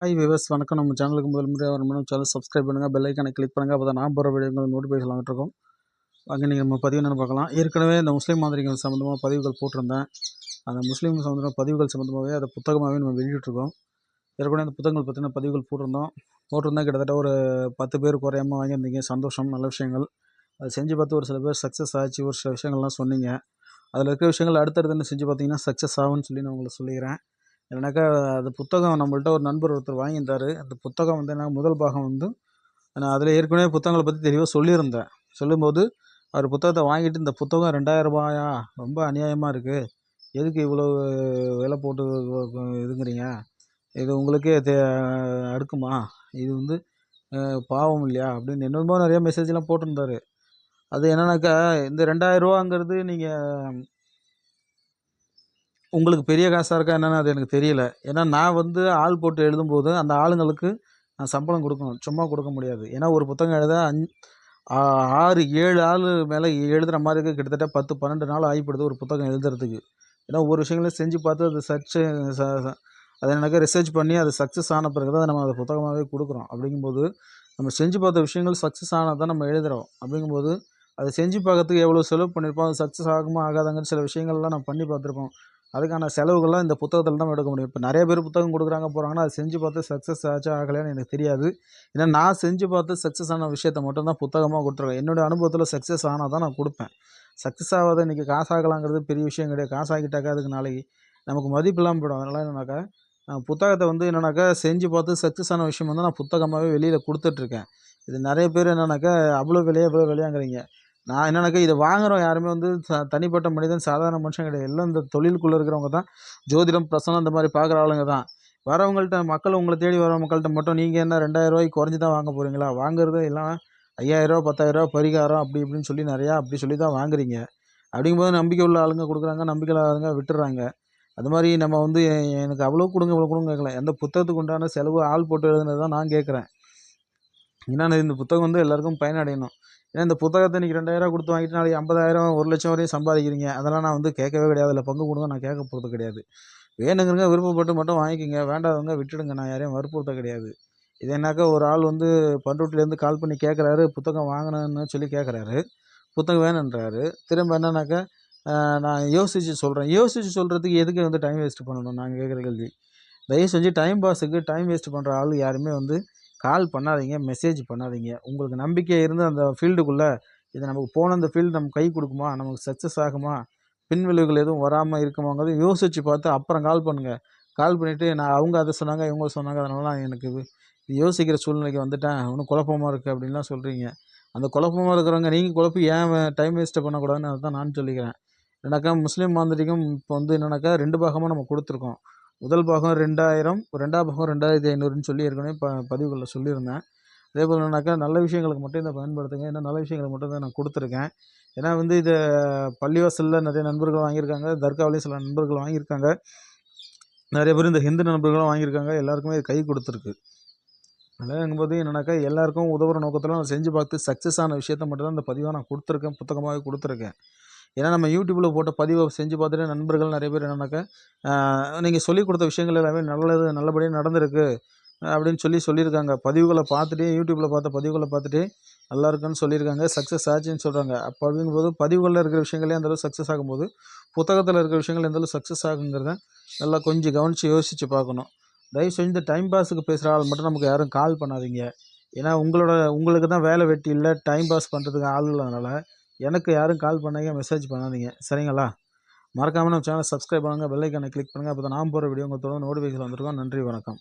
Hi விவஸ் வணக்கம். நம்ம சேனலுக்கு முதல் முறையாக வரணும் சேனல் சப்ஸ்கிரைப் பண்ணுங்கள் பெல் ஐக்கானை கிளிக் பண்ணுங்கள் அப்போ தான் நான் போகிற வீடியோங்கள் நோட்டிஃபிகேஷன் வந்துட்டுருக்கோம் அங்கே நீங்கள் நம்ம பதிவு என்னென்னு பார்க்கலாம். ஏற்கனவே இந்த முஸ்லீம் மாதிரிகள் சம்மந்தமாக பதிவுகள் போட்டிருந்தேன். அந்த முஸ்லீம் சம்மந்தமாக பதிவுகள் சம்மந்தமாகவே அதை புத்தகமாகவே நம்ம வெளியிட்ருக்கோம் ஏற்கனவே அந்த புத்தகங்கள் பற்றின பதிவுகள் போட்டிருந்தோம். போட்டிருந்தால் கிட்டத்தட்ட ஒரு பத்து பேர் குறையாமல் வாங்கியிருந்தீங்க. சந்தோஷம் நல்ல விஷயங்கள். அதை செஞ்சு பார்த்து ஒரு சில பேர் சக்ஸஸ் ஆச்சு. ஒரு சில விஷயங்கள்லாம் சொன்னீங்க. அதில் இருக்கிற விஷயங்கள் அடுத்தடுத்து செஞ்சு பார்த்தீங்கன்னா சக்ஸஸ் ஆகும்னு சொல்லி நான் உங்களுக்கு சொல்லிக்கிறேன். இல்லைனாக்கா அது புத்தகம் நம்மள்ட்ட ஒரு நண்பர் ஒருத்தர் வாங்கியிருந்தார். அந்த புத்தகம் வந்து என்ன முதல் பாகம் வந்து நான் அதில் ஏற்கனவே புத்தகங்களை பற்றி தெளிவாக சொல்லியிருந்தேன். சொல்லும்போது அவர் புத்தகத்தை வாங்கிட்டு இந்த புத்தகம் ரெண்டாயிரம் ரூபாயா? ரொம்ப அநியாயமாக இருக்குது எதுக்கு இவ்வளோ விலை போட்டு இதுங்கிறீங்க? இது உங்களுக்கே தே அடுக்குமா? இது வந்து பாவம் இல்லையா? அப்படின்னு என்னமோ நிறைய மெசேஜ்லாம் போட்டிருந்தாரு. அது என்னன்னாக்கா இந்த ரெண்டாயிரரூவாங்கிறது நீங்கள் உங்களுக்கு பெரிய காசாக இருக்கா என்னென்னு அது எனக்கு தெரியல. ஏன்னா நான் வந்து ஆள் போட்டு எழுதும்போது அந்த ஆளுங்களுக்கு நான் சம்பளம் கொடுக்கணும். சும்மா கொடுக்க முடியாது. ஏன்னா ஒரு புத்தகம் எழுத அஞ் ஆறு ஏழு ஆள் மேலே எழுதுகிற மாதிரி இருக்குது கிட்டத்தட்ட பத்து பன்னெண்டு நாள் ஆகிப்படுது ஒரு புத்தகம் எழுதுறதுக்கு. ஏன்னா ஒவ்வொரு விஷயங்களையும் செஞ்சு பார்த்து அது சர்ச்சு அதை எனக்கு ரிசர்ச் பண்ணி அது சக்ஸஸ் ஆன பிறகு தான் நம்ம அதை புத்தகமாகவே கொடுக்குறோம். அப்படிங்கும்போது நம்ம செஞ்சு பார்த்த விஷயங்கள் சக்ஸஸ் ஆனால் தான் நம்ம எழுதுகிறோம் அப்படிங்கும்போது அதை செஞ்சு பார்க்கறதுக்கு எவ்வளோ செலவு பண்ணியிருப்போம்? அது சக்ஸஸ் ஆகுமா ஆகாதாங்கன்னு சில விஷயங்கள்லாம் நம்ம பண்ணி பார்த்துருப்போம். அதுக்கான செலவுகள்லாம் இந்த புத்தகத்தில் தான் எடுக்க முடியும். இப்போ நிறைய பேர் புத்தகம் கொடுக்குறாங்க போகிறாங்கன்னா அது செஞ்சு பார்த்து சக்ஸஸ் ஆச்சா ஆகலைன்னு எனக்கு தெரியாது. ஏன்னா நான் செஞ்சு பார்த்து சக்ஸஸ் ஆன விஷயத்த மட்டும்தான் புத்தகமாக கொடுத்துருக்கேன் என்னுடைய அனுபவத்தில் சக்ஸஸ் ஆனால் தான் நான் கொடுப்பேன். சக்ஸஸ் ஆகாத இன்றைக்கி காசாகலாங்கிறது பெரிய விஷயம் கிடையாது. காசாகிட்டாக்கா அதுக்கு நாளைக்கு நமக்கு மதிப்பு இல்லாமல் போயிடும். அதனால் என்னன்னாக்கா புத்தகத்தை வந்து என்னென்னாக்கா செஞ்சு பார்த்து சக்ஸஸ் ஆன விஷயம் வந்து நான் புத்தகமாகவே வெளியில் கொடுத்துட்ருக்கேன் இது நிறைய பேர் என்னென்னாக்கா அவ்வளோ விலையாக இவ்வளோ விலையாங்கிறீங்க. நான் என்னன்னாக்கா இதை வாங்குகிறோம் யாருமே வந்து ச தனிப்பட்ட மனிதன் சாதாரண மனுஷன் கிடையாது. எல்லாம் இந்த தொழிலுக்குள்ளே இருக்கிறவங்க தான். ஜோதிடம் பிரசனம் இந்த மாதிரி பார்க்குற ஆளுங்க தான். வரவங்கள்ட்ட மக்கள் உங்களை தேடி வர மக்கள்கிட்ட மட்டும் நீங்கள் என்ன ரெண்டாயிரரூவாய்க்கு குறைஞ்சி தான் வாங்க போகிறீங்களா வாங்குறது எல்லாம் ஐயாயிரரூவா பத்தாயிரரூவா பரிகாரம் அப்படி இப்படின்னு சொல்லி நிறையா அப்படி சொல்லி தான் வாங்குறீங்க. அப்படிங்கும்போது நம்பிக்கை உள்ள ஆளுங்க கொடுக்குறாங்க நம்பிக்கை ஆளுங்க விட்டுறாங்க. அது மாதிரி நம்ம வந்து எனக்கு அவ்வளோ கொடுங்க இவ்வளோ கொடுங்க கேட்கல எந்த புத்தகத்துக்கு உண்டான செலவு ஆள் போட்டு எழுதுனது தான் நான் கேட்குறேன் ஏன்னா இந்த புத்தகம் வந்து எல்லாருக்கும் பயனடையணும். ஏன்னா இந்த புத்தகத்தை இன்றைக்கி ரெண்டாயிரம் கொடுத்து வாங்கிட்டு நாளைக்கு ஐம்பதாயிரம் ஒரு லட்சம் வரையும் சம்பாதிக்கிறீங்க. அதெல்லாம் நான் வந்து கேட்கவே கிடையாது. இல்லை பங்கு கொடுங்க நான் கேட்க போகிறது கிடையாது. வேணுங்கிறங்க விருப்பப்பட்டு மட்டும் வாங்கிக்கோங்க. வேண்டாதவங்க விட்டுடுங்க. நான் யாரையும் வற்புறுத்த கிடையாது. இது என்னாக்கா ஒரு ஆள் வந்து பண்ருட்டிலேருந்து கால் பண்ணி கேட்குறாரு புத்தகம் வாங்கினேன்னு சொல்லி கேட்குறாரு. புத்தகம் வேணுன்றாரு. திரும்ப என்னன்னாக்கா நான் யோசித்து சொல்கிறேன் யோசித்து சொல்கிறதுக்கு எதுக்கு வந்து டைம் வேஸ்ட் பண்ணணும்? நாங்கள் கேட்குற கேள்வி. தயவு செஞ்சு டைம் பாஸுக்கு டைம் வேஸ்ட் பண்ணுற ஆள் யாருமே வந்து கால் பண்ணாதீங்க மெசேஜ் பண்ணாதீங்க. உங்களுக்கு நம்பிக்கை இருந்து அந்த ஃபீல்டுக்குள்ளே இது நமக்கு போன அந்த ஃபீல்டு நமக்கு கை கொடுக்குமா? நமக்கு சக்ஸஸ் ஆகுமா? பின்விளைவுகள் எதுவும் வராமல் இருக்குமாங்கிறது யோசித்து பார்த்து அப்புறம் கால் பண்ணுங்கள் கால் பண்ணிவிட்டு நான் அவங்க அதை சொன்னாங்க இவங்க சொன்னாங்க அதனால நான் எனக்கு யோசிக்கிற சூழ்நிலைக்கு வந்துட்டேன். இன்னும் குழப்பமாக இருக்குது அப்படின்லாம் சொல்கிறீங்க அந்த குழப்பமாக இருக்கிறவங்க நீங்கள் குழப்பி ஏன் டைம் வேஸ்ட்டை பண்ணக்கூடாதுன்னு அதை தான் நான் சொல்லிக்கிறேன். என்னக்கா முஸ்லீம் மாந்திரிகம் இப்போ வந்து என்னென்னாக்கா ரெண்டு பாகமாக நம்ம கொடுத்துருக்கோம். முதல் பாகம் ரெண்டாயிரம் ரெண்டாவது பாகம் ரெண்டாயிரத்தி ஐநூறுன்னு சொல்லி ஏற்கனவே ப பதிவுகளில் சொல்லியிருந்தேன். அதே போல் என்னன்னாக்கா நல்ல விஷயங்களுக்கு மட்டும் இதை பயன்படுத்துங்க. ஏன்னா நல்ல விஷயங்களை மட்டும் தான் நான் கொடுத்துருக்கேன். ஏன்னா வந்து இதை பள்ளிவாசலில் நிறைய நண்பர்கள் வாங்கியிருக்காங்க. தர்காவிலையும் சில நண்பர்கள் வாங்கியிருக்காங்க. நிறைய பேர் இந்த ஹிந்து நண்பர்களும் வாங்கியிருக்காங்க. எல்லாருக்குமே இது கை கொடுத்துருக்கு. அதேங்கும்போது என்னென்னாக்கா எல்லாருக்கும் உதவுற நோக்கத்தில் நான் செஞ்சு பார்த்து சக்ஸஸ் ஆன விஷயத்த மட்டும்தான் இந்த பதிவாக நான் கொடுத்துருக்கேன். புத்தகமாகவே கொடுத்துருக்கேன். ஏன்னா நம்ம யூடியூப்பில் போட்ட பதிவை செஞ்சு பார்த்துட்டு நண்பர்கள் நிறைய பேர் என்னன்னாக்கா நீங்கள் சொல்லிக் கொடுத்த விஷயங்கள் எல்லாமே நல்லது நல்லபடியாக நடந்திருக்கு அப்படின்னு சொல்லி சொல்லியிருக்காங்க. பதிவுகளை பார்த்துட்டு யூடியூப்பில் பார்த்த பதிவுகளை பார்த்துட்டு நல்லா இருக்குன்னு சொல்லியிருக்காங்க. சக்ஸஸ் ஆச்சுன்னு சொல்கிறாங்க அப்போ அப்படிங்கும்போது பதிவுகளில் இருக்கிற விஷயங்களே அந்தளவு சக்ஸஸ் ஆகும்போது புத்தகத்தில் இருக்கிற விஷயங்கள் எந்தளவு சக்ஸஸ் ஆகுங்கிறத நல்லா கொஞ்சம் கவனித்து யோசித்து பார்க்கணும். தயவு செஞ்சு டைம் பாஸுக்கு பேசுகிற ஆள் மட்டும் நமக்கு யாரும் கால் பண்ணாதீங்க. ஏன்னா உங்களோட உங்களுக்கு தான் வேலை வெட்டி இல்லை டைம் பாஸ் பண்ணுறதுக்கு ஆள் இல்லாதனால எனக்கு யாரும் கால் பண்ணாங்க மெசேஜ் பண்ணாதீங்க. சரிங்களா? மறக்காமல் நம்ம சேனலை சப்ஸ்கிரைப் பண்ணுங்கள் பெல்லைக்கானை கிளிக் பண்ணுங்கள் அப்போ தான் நான் போகிற வீடியோ உங்கள் தொடர்ந்து நோட்டிஃபிகேஷன் வந்துருக்கோம். நன்றி வணக்கம்.